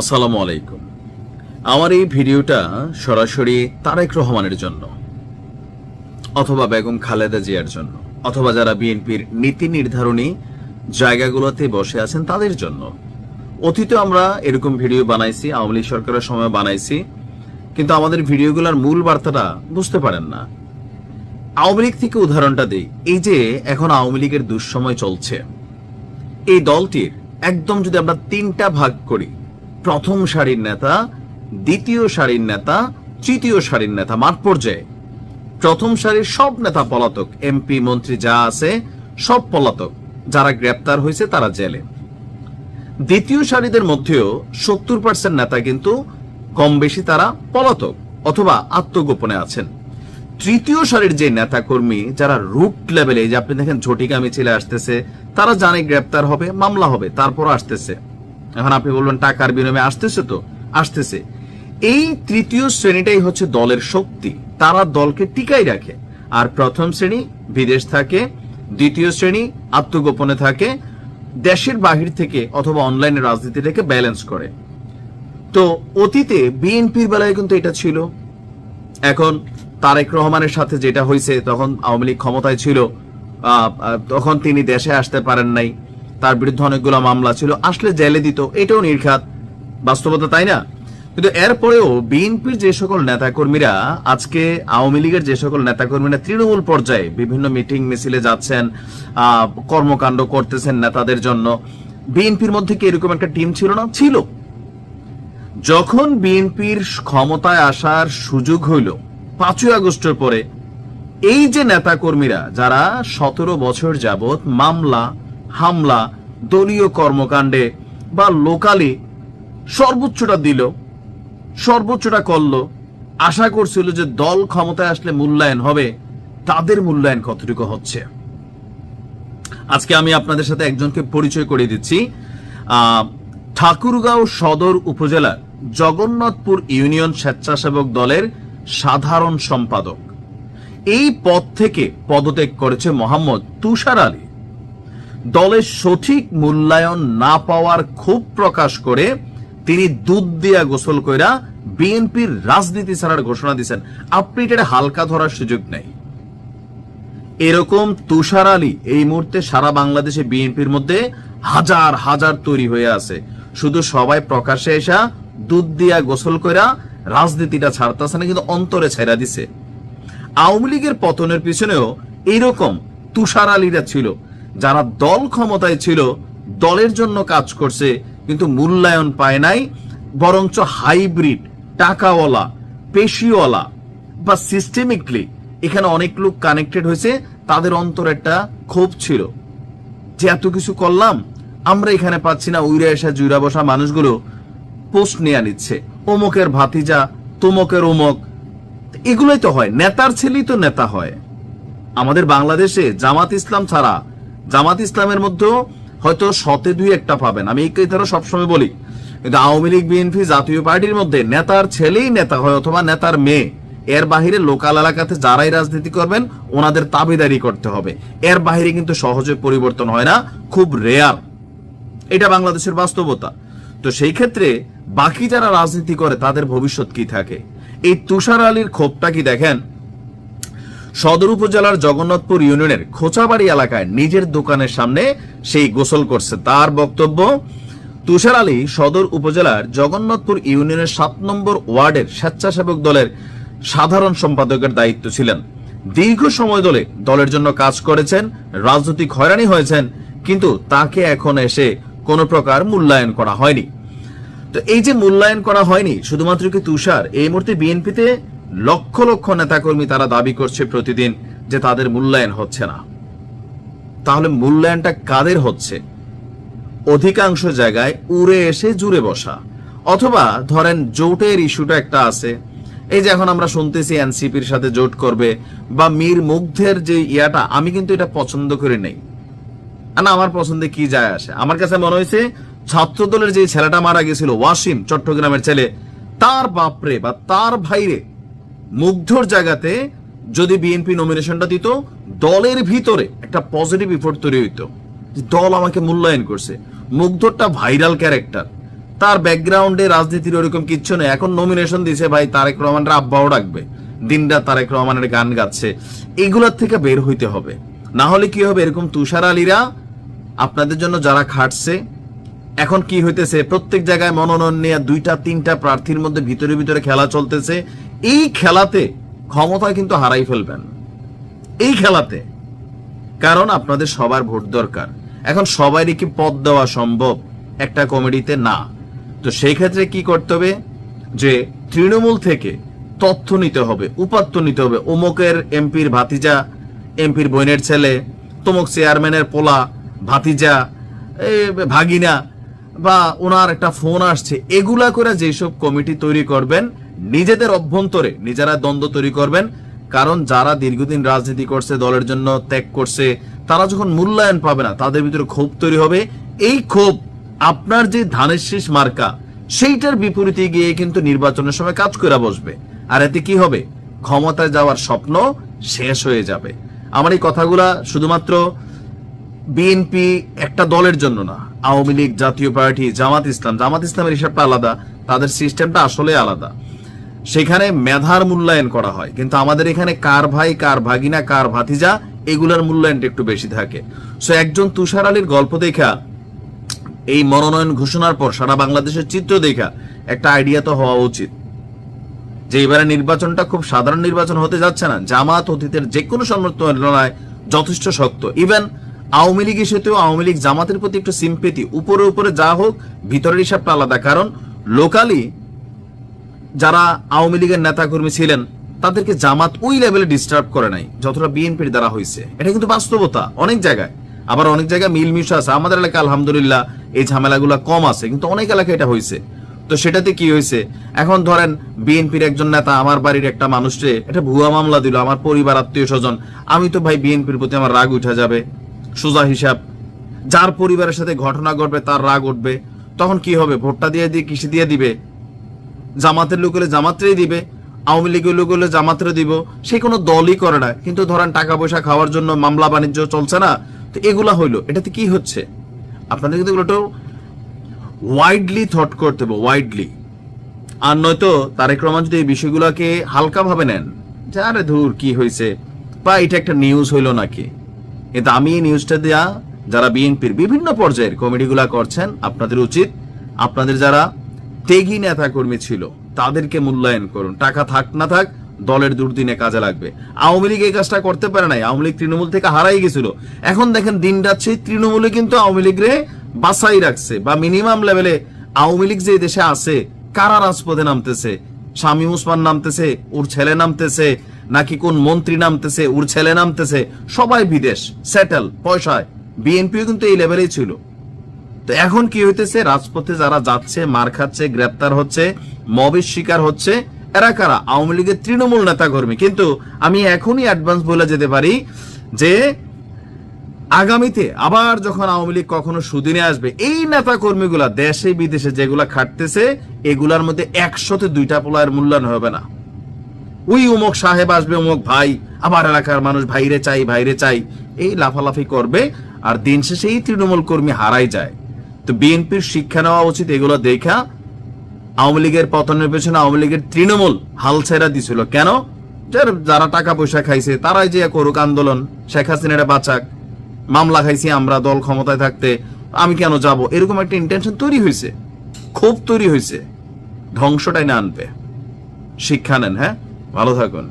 আসসালামু আলাইকুম। আমার এই ভিডিওটা সরাসরি তারেক রহমানের জন্য অথবা বেগম খালেদা জিয়ার জন্য অথবা যারা বিএনপির নীতি নির্ধারণী জায়গাগুলোতে বসে আছেন তাদের জন্য। অতীতে আমরা এরকম ভিডিও বানাইছি, আওয়ামী লীগ সরকারের সময় বানাইছি, কিন্তু আমাদের ভিডিওগুলোর মূল বার্তাটা বুঝতে পারেন না। আওয়ামী লীগ থেকে উদাহরণটা দিই, এই যে এখন আওয়ামী লীগের দুঃসময় চলছে, এই দলটির একদম যদি আমরা তিনটা ভাগ করি প্রথম সারির নেতা, দ্বিতীয় সারির নেতা, তৃতীয় সারির নেতা মাঠ পর্যায়ে। প্রথম সারির সব নেতা পলাতক, এমপি, মন্ত্রী যা আছে, সব পলাতক। যারা গ্রেপ্তার হয়েছে তারা জেলে। দ্বিতীয় সারিদের মধ্যেও সত্তর পার্সেন্ট নেতা কিন্তু কম বেশি তারা পলাতক অথবা আত্মগোপনে আছেন। তৃতীয় সারির যে নেতা কর্মী যারা রুট লেভেলে যে আপনি দেখেন ঝটিকা মিছিলে আসতেছে, তারা জানে গ্রেপ্তার হবে, মামলা হবে তারপর আসতেছে। এখন আপনি বলবেন টাকার বিনিময়ে আসতেছে তো? আসতেছে। এই তৃতীয় শ্রেণীটাই হচ্ছে দলের শক্তি। তারা দলকে টিকাই রাখে। আর প্রথম শ্রেণি বিদেশ থাকে, দ্বিতীয় শ্রেণি আত্মগোপনে থাকে, দেশের বাহির থেকে অথবা অনলাইনে রাজনীতিটাকে ব্যালেন্স করে। তো অতীতে বিএনপির বেলায় কিন্তু এটা ছিল। এখন তারেক রহমানের সাথে যেটা হয়েছে তখন আওয়ামী লীগ ক্ষমতায় ছিল তখন তিনি দেশে আসতে পারেন নাই। তার বিরুদ্ধে অনেকগুলো মামলা ছিল। আসলে জেলে দিত, এটাও নির্ঘাত। বাস্তবতা তাই না? কিন্তু এরপরেও বিএনপির যে সকল নেতাকর্মীরা, আজকে আওয়ামী লীগের যে সকল নেতাকর্মীরা তৃণমূল পর্যায়ে বিভিন্ন মিটিং মিছিলে যাচ্ছেন কর্মকাণ্ড করতেছেন নেতাদের জন্য। বিএনপির মধ্যে কি এরকম একটা টিম ছিল না? ছিল। যখন বিএনপির ক্ষমতায় আসার সুযোগ হইল, পাঁচই আগস্টের পরে, এই যে নেতাকর্মীরা, যারা সতেরো বছর যাবৎ মামলা হামলা, দলীয় কর্মকাণ্ডে বা লোকালি সর্বোচ্চটা দিল, সর্বোচ্চটা করল। আশা করছিল যে দল ক্ষমতায় আসলে মূল্যায়ন হবে, তাদের মূল্যায়ন কতটুকু হচ্ছে। আজকে আমি আপনাদের সাথে একজনকে পরিচয় করিয়ে দিচ্ছি। ঠাকুরগাঁও সদর উপজেলার জগন্নাথপুর ইউনিয়ন স্বেচ্ছাসেবক দলের সাধারণ সম্পাদক। এই পদ থেকে পদত্যাগ করেছে মোহাম্মদ তুষার আলী। দলের সঠিক মূল্যায়ন না পাওয়ার ক্ষোভ প্রকাশ করে তিনি দুধ দিয়া গোসল কইরা বিএনপির রাজনীতি ছাড়ার ঘোষণা দিয়েছেন আপনি এটা হালকা ধরার সুযোগ নেই। এরকম তুষার আলী এই মুহূর্তে সারা বাংলাদেশে বিএনপির মধ্যে হাজার হাজার তৈরি হয়ে আছে। শুধু সবাই প্রকাশে এসা দুধ দিয়া গোসল কইরা রাজনীতিটা ছাড়তেছে না, কিন্তু অন্তরে ছেড়া দিছে। আওয়ামী লীগের পতনের পিছনেও এইরকম তুষার আলীরা ছিল। যারা দল ক্ষমতায় ছিল, দলের জন্য কাজ করছে, কিন্তু মূল্যায়ন পায় নাই, বরঞ্চ হাইব্রিড, টাকাওয়ালা, পেশিওয়ালা বা সিস্টেমিকলি এখানে অনেক লোক কানেক্টেড হয়েছে, তাদের অন্তর একটা ক্ষোভ ছিল। যে এত কিছু করলাম, আমরা এখানে পাচ্ছি না, উইরা এসা জুইরা বসা মানুষগুলো পোস্ট নিয়ে নিচ্ছে। অমুকের ভাতিজা, তমকের অমুক এগুলোই তো হয়, নেতার ছেলেই তো নেতা হয়। আমাদের বাংলাদেশে জামাত ইসলাম ছাড়া জামাত ইসলামের মধ্যেও হয়তো শতে দুই একটা পাবেন। আমি এই কথাটা সবসময় বলি। কিন্তু আওয়ামী লীগ, বিএনপি জাতীয় পার্টির মধ্যে নেতার ছেলেই নেতা হয় অথবা নেতার মেয়ে, এর বাহিরে লোকাল এলাকাতে যারাই রাজনীতি করবেন, ওনাদের তাবিদারি করতে হবে। এর বাহিরে কিন্তু সহজে পরিবর্তন হয় না, খুব রেয়ার এটা বাংলাদেশের বাস্তবতা। তো সেই ক্ষেত্রে বাকি যারা রাজনীতি করে, তাদের ভবিষ্যৎ কি থাকে? এই তুষার আলীর ক্ষোভটা কি দেখেন? সদর উপজেলার জগন্নাথপুর ইউনিয়নের খোঁচাবাড়ি এলাকায় নিজের দোকানের সামনে সেই গোসল করছে তার বক্তব্য, তুষার আলী সদর উপজেলার জগন্নাথপুর ইউনিয়নের সাত নম্বর ওয়ার্ডের স্বেচ্ছাসেবক দলের সাধারণ সম্পাদকের দায়িত্ব ছিলেন। দীর্ঘ সময় ধরে দলের জন্য কাজ করেছেন, রাজনৈতিক হয়রানি হয়েছেন, কিন্তু তাকে এখন এসে কোনো প্রকার মূল্যায়ন করা হয়নি। তো এই যে মূল্যায়ন করা হয়নি, শুধুমাত্র কি তুষার, এই মুহূর্তে বিএনপিতে লক্ষ লক্ষ নেতাকর্মী তারা দাবি করছে প্রতিদিন যে তাদের মূল্যায়ন হচ্ছে না। তাহলে মূল্যায়নটা কাদের হচ্ছে? অধিকাংশ জায়গায় উড়ে এসে জুড়ে বসা। অথবা ধরেন জোটের ইস্যুটা একটা আছে। এই যে এখন আমরা শুনতেছি এনসিপির সাথে জোট করবে বা মীর মুগ্ধের যে ইয়াটা, আমি কিন্তু এটা পছন্দ করে নেই। না, আমার পছন্দে কি যায় আসে? আমার কাছে মনে হয়েছে ছাত্র দলের যে ছেলেটা মারা গেছিল, ওয়াসিম, চট্টগ্রামের ছেলে, তার বাপরে বা তার ভাইরে মুগ্ধর জায়গাতে যদি বিএনপি নমিনেশনটা দিত, দলের ভিতরে একটা পজিটিভ ইফোর্ট তৈরি হইতো। দল আমাকে মূল্যায়ন করছে। মুগ্ধরটা ভাইরাল ক্যারেক্টার তার ব্যাকগ্রাউন্ডে রাজনীতির ওরকম কিচ্ছু নেই। এখন নমিনেশন দিছে ভাই তারেক রহমানের আব্বাও ডাকবে। দিনরাত তারেক রহমানের গান গাচ্ছে। এগুলোর থেকে বের হইতে হবে। না হলে কি হবে? এরকম তুষার আলীরা আপনাদের জন্য যারা খাটছে, এখন কি হইতেছে? প্রত্যেক জায়গায় মনোনয়ন নিয়ে দুইটা, তিনটা প্রার্থীর মধ্যে ভিতরে ভিতরে খেলা চলতেছে। এই খেলাতে ক্ষমতা কিন্তু হারাই ফেলবেন। এই খেলাতে। কারণ আপনাদের সবার ভোট দরকার। এখন সবারই কি পদ দেওয়া সম্ভব? একটা কমিটিতে না। তো সেই ক্ষেত্রে কি করতে হবে? যে তৃণমূল থেকে তথ্য নিতে হবে, উপাত্ত নিতে হবে। অমুকের এমপির ভাতিজা, এমপির বোনের ছেলে, তমুক চেয়ারম্যানের পোলা, ভাতিজা ভাগিনা বা ওনার একটা ফোন আসছে। এগুলা করে যেসব কমিটি তৈরি করবেন নিজেদের অভ্যন্তরে নিজেরা দ্বন্দ্ব তৈরি করবেন, কারণ যারা দীর্ঘদিন রাজনীতি করছে, দলের জন্য ত্যাগ করছে, তারা যখন মূল্যায়ন পাবে না, তাদের ভিতরে ক্ষোভ তৈরি হবে। এই ক্ষোভ আপনার যে ধানের শেষ মার্কা, সেইটার বিপরীতে গিয়ে কিন্তু নির্বাচনের সময় কাজ করে বসবে। আর এতে কি হবে? ক্ষমতায় যাওয়ার স্বপ্ন শেষ হয়ে যাবে। আমার এই কথাগুলা শুধুমাত্র বিএনপি একটা দলের জন্য না, আওয়ামী লীগ, জাতীয় পার্টি, জামাত ইসলাম, জামাত ইসলামের হিসাবটা আলাদা, তাদের সিস্টেমটা আসলে আলাদা। সেখানে মেধার মূল্যায়ন করা হয়। কিন্তু আমাদের এখানে কার ভাই, কার ভাগিনা, কার ভাতিজা, এগুলার মূল্যায়নটা একটু বেশি থাকে। সো একজন তুষার আলীর গল্প দেখা, এই মনোনয়ন ঘোষণার পর সারা বাংলাদেশের চিত্র দেখা, একটা আইডিয়া তো হওয়া উচিত। যে এবারে নির্বাচনটা খুব সাধারণ নির্বাচন হতে যাচ্ছে না, জামাত অতীতের যে কোনো সমর্থনায় যথেষ্ট শক্ত। ইভেন আওয়ামী লীগ ইস্যুতেও আওয়ামী লীগ জামাতের প্রতি একটু সিম্পেতি উপরে উপরে যা হোক, ভিতরের হিসাবটা আলাদা। কারণ লোকালি যারা আওয়ামী লীগের নেতাকর্মী ছিলেন, তাদেরকে জামাত ওই লেভেলে ডিস্টার্ব করে নাই, যতটা বিএনপির দ্বারা হয়েছে। এটা কিন্তু বাস্তবতা, অনেক জায়গায়। আবার অনেক জায়গায় মিল মিশ আছে। আমাদের এলাকায় আলহামদুলিল্লাহ এই ঝামেলাগুলো কম আছে, কিন্তু অনেক এলাকায় এটা হয়েছে। তো সেটাতে কি হয়েছে? এখন ধরেন বিএনপির একজন নেতা, আমার বাড়ির একটা মানুষকে এটা ভুয়া মামলা দিল, আমার পরিবার আত্মীয় স্বজন আমি তো ভাই বিএনপির প্রতি আমার রাগ উঠে যাবে, সোজা হিসাব। যার পরিবারের সাথে ঘটনা ঘটবে, তার রাগ উঠবে। তখন কি হবে? ভোটটা দিয়ে দিয়ে কিসে দিয়ে দিবে? জামাতের লোক হলে জামাতরেই দিবে, আওয়ামী লীগের লোক হলে জামাতরে দিব। সে কোনো দলই করে না। কিন্তু ধরেন টাকা পয়সা খাওয়ার জন্য মামলা বাণিজ্য চলছে না, তো এগুলা হইল। এটাতে কি হচ্ছে? আপনাদের কিন্তু এগুলো ওয়াইডলি থট করতে হবে ওয়াইডলি আর নয়তো তারেক রহমান যদি এই বিষয়গুলোকে হালকা ভাবে নেন, যে আরে ধুর, কি হয়েছে বা এটা একটা নিউজ হইল নাকি? কিন্তু আমি এই নিউজটা দেয়া, যারা বিএনপির বিভিন্ন পর্যায়ের কমিটিগুলা করছেন, আপনাদের উচিত, আপনাদের যারা তেগি নেতা কর্মী ছিল, তাদেরকে মূল্যায়ন করুন। টাকা থাক না থাক, দলের দুর্দিনে কাজে লাগবে। আওয়ামী লীগ এই কাজটা করতে পারে নাই, আওয়ামী লীগ তৃণমূল থেকে হারাই গেছিল। এখন দেখেন দিন যাচ্ছে তৃণমূলে কিন্তু আওয়ামী লীগরে বাসাই রাখছে বা মিনিমাম লেভেলে আওয়ামী লীগ যে দেশে আছে, কারা রাজপথে নামতেছে? স্বামী উসমান নামতেছে, ওর ছেলে নামতেছে, নাকি কোন মন্ত্রী নামতেছে, ওর ছেলে নামতেছে? সবাই বিদেশ সেটেল পয়সায়। বিএনপিও কিন্তু এই লেভেলেই ছিল। তো এখন কি হইতেছে? রাজপথে যারা যাচ্ছে, মার খাচ্ছে, গ্রেপ্তার হচ্ছে, মবের শিকার হচ্ছে, এরা কারা? আওয়ামী লীগের তৃণমূল নেতা কর্মী কিন্তু আমি এখনই অ্যাডভান্স বলে যেতে পারি যে আগামীতে আবার যখন আওয়ামী লীগ কখনো সুদিনে আসবে, এই নেতা কর্মীগুলা দেশে, বিদেশে যেগুলা খাটতেছে, এগুলার মধ্যে একশোতে দুইটা পোলার মূল্যায়ন হবে না। ওই উমক সাহেব আসবে, উমক ভাই আবার এলাকার মানুষ ভাইরে চাই ভাইরে চাই, এই লাফালাফি করবে, আর দিন শেষে এই তৃণমূল কর্মী হারাই যায়। তো বিএনপির শিক্ষা নেওয়া উচিত, এগুলো দেখা আওয়ামী লীগের পতনের পেছনে আওয়ামী লীগের তৃণমূল হাল ছেড়া দিছিল। কেন? যার- টাকা পয়সা খাইছে, তারাই যে করুক আন্দোলন, শেখ হাসিনারা বাঁচাক, মামলা খাইছি আমরা, দল ক্ষমতায় থাকতে, আমি কেন যাব? এরকম একটা ইন্টেনশন তৈরি হয়েছে, ক্ষোভ তৈরি হয়েছে। ধ্বংসটাই না আনবে। শিক্ষা নেন হ্যাঁ? ভালো থাকুন।